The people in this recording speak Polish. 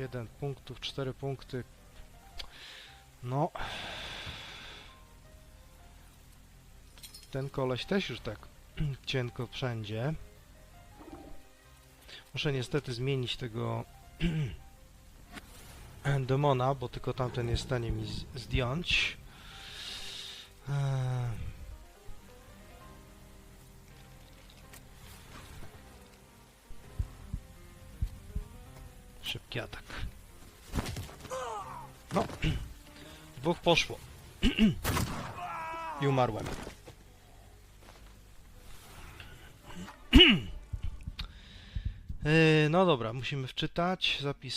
7 punktów, 4 punkty. No. Ten koleś też już tak cienko wszędzie. Muszę niestety zmienić tego demona, bo tylko tamten jest w stanie mi zdjąć. Eee. Szybki atak. No. Dwóch poszło. I umarłem. Yy, no dobra, musimy wczytać zapis